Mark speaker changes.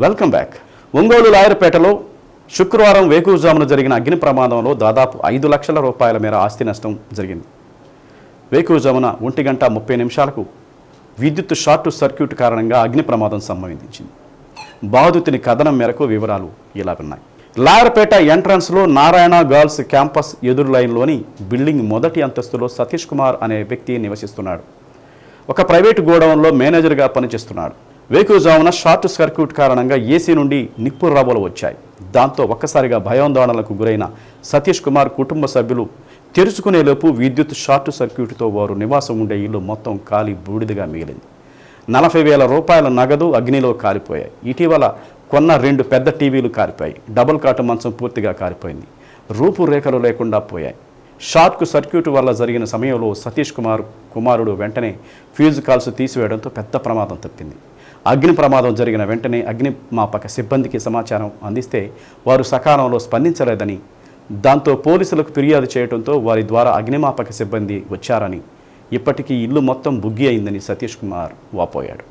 Speaker 1: Welcome back Ongole లాయర్పేటలో శుక్రవారం వేకువజామున జరిగిన అగ్ని ప్రమాదంలో దాదాపు ఐదు లక్షల రూపాయల మేర ఆస్తి నష్టం జరిగింది. వేకువజామున ఒంటి గంట ముప్పై నిమిషాలకు విద్యుత్ షార్ట్ సర్క్యూట్ కారణంగా అగ్ని ప్రమాదం సంభవించింది. బాధితుని కథనం మేరకు వివరాలు ఇలా ఉన్నాయి లాయర్పేట ఎంట్రన్స్లో నారాయణ గర్ల్స్ క్యాంపస్ ఎదురు లైన్లోని బిల్డింగ్ మొదటి అంతస్తులో సతీష్ కుమార్ అనే వ్యక్తి నివసిస్తున్నాడు. ఒక ప్రైవేటు గోడౌన్లో మేనేజర్గా పనిచేస్తున్నాడు. వేకువజామున షార్ట్ సర్క్యూట్ కారణంగా ఏసీ నుండి నిప్పు రవ్వలు వచ్చాయి. దాంతో ఒక్కసారిగా భయాందోళనలకు గురైన సతీష్ కుమార్ కుటుంబ సభ్యులు తెరుచుకునేలోపు విద్యుత్ షార్ట్ సర్క్యూట్తో వారు నివాసం ఉండే ఇల్లు మొత్తం కాలి బూడిదగా మిగిలింది. నలభై వేల రూపాయల నగదు అగ్నిలో కాలిపోయాయి. ఇటీవల కొన్న రెండు పెద్ద టీవీలు కారిపోయాయి. డబుల్ కాటు మంచం పూర్తిగా కారిపోయింది. రూపురేఖలు లేకుండా పోయాయి. షార్ట్కు సర్క్యూట్ వల్ల జరిగిన సమయంలో సతీష్ కుమార్ కుమారుడు వెంటనే ఫ్యూజ్ కాల్స్ తీసివేయడంతో పెద్ద ప్రమాదం తప్పింది. అగ్ని ప్రమాదం జరిగిన వెంటనే అగ్నిమాపక సిబ్బందికి సమాచారం అందిస్తే వారు సకాలంలో స్పందించలేదని దాంతో పోలీసులకు ఫిర్యాదు చేయడంతో వారి ద్వారా అగ్నిమాపక సిబ్బంది వచ్చారని ఇప్పటికీ ఇల్లు మొత్తం బుగ్గి అయిందని సతీష్ కుమార్ వాపోయాడు.